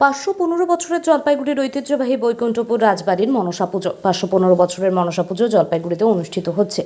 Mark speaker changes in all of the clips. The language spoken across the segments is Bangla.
Speaker 1: পাঁচশো পনেরো বছরের জলপাইগুড়ির ঐতিহ্যবাহী বৈকুণ্ঠপুর রাজবাড়ির মনসা পুজো। পাঁচশো পনেরো বছরের মনসা পুজো জলপাইগুড়িতে অনুষ্ঠিত হচ্ছে,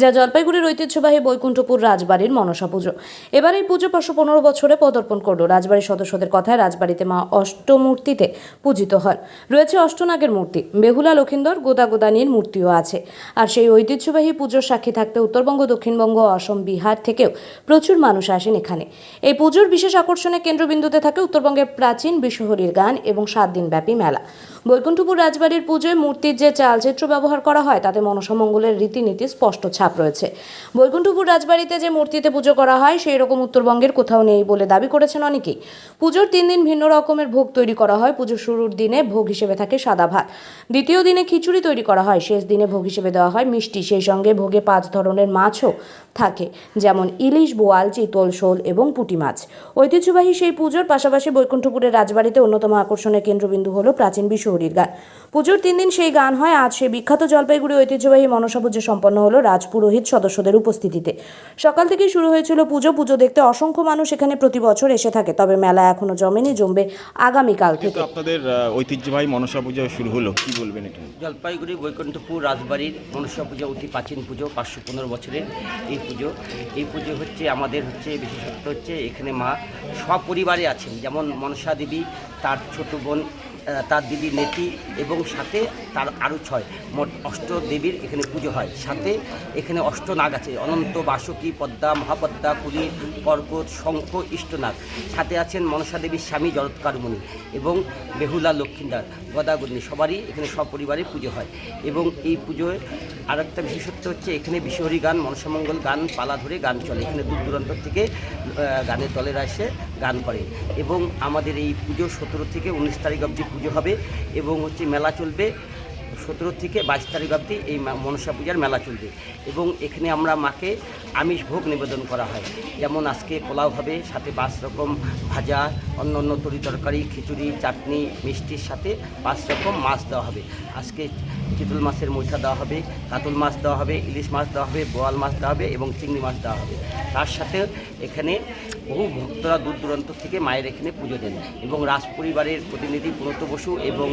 Speaker 1: যা জলপাইগুড়ির ঐতিহ্যবাহী বৈকুণ্ঠপুর রাজবাড়ির মনসা পুজো। এবার এই পুজো পাঁচশো পনেরো বছরে পদার্পণ করল। রাজবাড়ির সদস্যদের কথায় রাজবাড়িতে মা অষ্টমূর্তিতে পূজিত হন। রয়েছে অষ্টনাগের মূর্তি, বেহুলা, লক্ষিন্দর, গোদা গোদানির মূর্তিও আছে। আর সেই ঐতিহ্যবাহী পুজোর সাক্ষী থাকতে উত্তরবঙ্গ, দক্ষিণবঙ্গ অসম, বিহার থেকেও প্রচুর মানুষ আসেন এখানে। এই পুজোর বিশেষ আকর্ষণের কেন্দ্রবিন্দুতে থাকে উত্তরবঙ্গের প্রাচীন বিশ্বহরির গান এবং সাত দিনব্যাপী মেলা। বৈকুণ্ঠপুর রাজবাড়ির পুজোয় মূর্তির যে চালচিত্র ব্যবহার করা হয়, তাতে মনসামঙ্গলের রীতিনীতি স্পষ্ট ছাপ রয়েছে। বৈকুণ্ঠপুর রাজবাড়িতে যে মূর্তিতে পুজো করা হয়, সেই রকম উত্তরবঙ্গের কোথাও নেই বলে দাবি করেছেন অনেকেই। পুজোর তিন দিন ভিন্ন রকমের ভোগ তৈরি করা হয় পুজোর শুরুর দিনে ভোগ হিসেবে থাকে সাদা ভাত। দ্বিতীয় দিনে খিচুড়ি তৈরি করা হয়, শেষ দিনে ভোগ হিসেবে দেওয়া হয় মিষ্টি। সেই সঙ্গে ভোগে পাঁচ ধরনের মাছও থাকে, যেমন ইলিশ, বোয়াল, চিতল, শোল এবং পুঁটি মাছ। ঐতিহ্যবাহী সেই পুজোর পাশাপাশি বৈকুণ্ঠপুরের রাজবাড়িতে অন্যতম আকর্ষণের কেন্দ্রবিন্দু হলো প্রাচীন বিশ্বহরির গান। পুজোর তিন দিন সেই গান হয়। আজ সেই বিখ্যাত জলপাইগুড়ি ঐতিহ্যবাহী মনসা পুজো সম্পন্ন হলো রাজপুরোহিত সদস্যদের উপস্থিতিতে। সকাল থেকেই শুরু হয়েছিল পুজো। পুজো দেখতে অসংখ্য মানুষ এখানে প্রতি বছর এসে থাকে। তবে মেলা এখনও জমেনি জমবে আগামীকাল থেকে।
Speaker 2: আপনাদের ঐতিহ্যবাহী মনসা পুজো শুরু হলো। কি বলবেন এটা?
Speaker 3: জলপাইগুড়ি বৈকুণ্ঠপুর রাজবাড়ির মনসা পুজো অতি প্রাচীন পুজো পাঁচশো পনেরো বছরের এই পুজো। এই পুজো হচ্ছে আমাদের হচ্ছে বিশেষত্ব হচ্ছে এখানে মা সপরিবারে আছেন। যেমন মনসা দেবী তার ছোট বোন তার দিদি নেতি এবং সাথে তার আরও ছয়। মোট অষ্ট দেবীর এখানে পুজো হয়। সাথে এখানে অষ্ট নাগ আছে। অনন্ত, বাসুকী, পদ্মা, মহাপদ্মা, কুলি, পর্বত, শঙ্খ, ইষ্টনাগ। সাথে আছেন মনসা দেবীর স্বামী জরৎকার মুনি এবং বেহুলা লক্ষ্মীদার গদাগণী। সবারই এখানে সপরিবারে পুজো হয় এবং এই পুজোয় আর একটা বিশেষত্ব হচ্ছে এখানে বিশ্বহরি গান, মনসামঙ্গল গান, পালা ধরে গান চলে। এখানে দূর দূরান্ত থেকে গানের দলেরা এসে গান করে। এবং আমাদের এই পুজো সতেরো থেকে উনিশ তারিখ অবধি পুজো হবে এবং হচ্ছে মেলা চলবে সতেরো থেকে বাইশ তারিখ অবধি এই মনসা পূজার মেলা চলবে এবং এখানে আমরা মাকে আমিষ ভোগ নিবেদন করা হয়। যেমন আজকে পোলাও হবে, সাথে পাঁচ রকম ভাজা, অন্য অন্য তরি তরকারি, খিচুড়ি, চাটনি, মিষ্টির সাথে পাঁচ রকম মাছ দেওয়া হবে। আজকে চিতল মাছের মুইঠা দেওয়া হবে, কাতল মাছ দেওয়া হবে, ইলিশ মাছ দেওয়া হবে, বোয়াল মাছ দেওয়া হবে এবং চিংড়ি মাছ দেওয়া হবে। তার সাথে এখানে বহু ভক্তরা দূর দূরান্ত থেকে মায়ের এখানে পুজো দেন এবং রাজ পরিবারের প্রতিনিধি ব্রত বসু এবং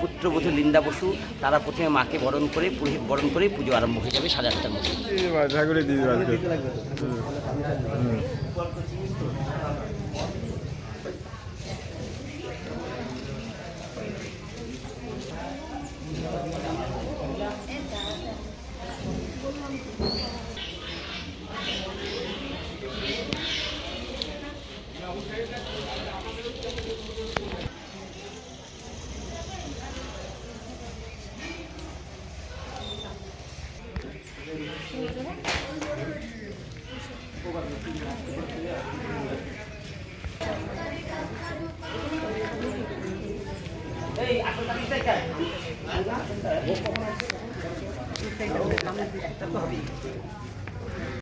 Speaker 3: পুত্রবধূ লিন্দা বসু তারা প্রথমে মাকে বরণ করে পুরোহিত বরণ করে পুজো আরম্ভ হয়ে যাবে সাড়ে আটটার মধ্যে Thank you. Não tem problema, mas isso está correndo.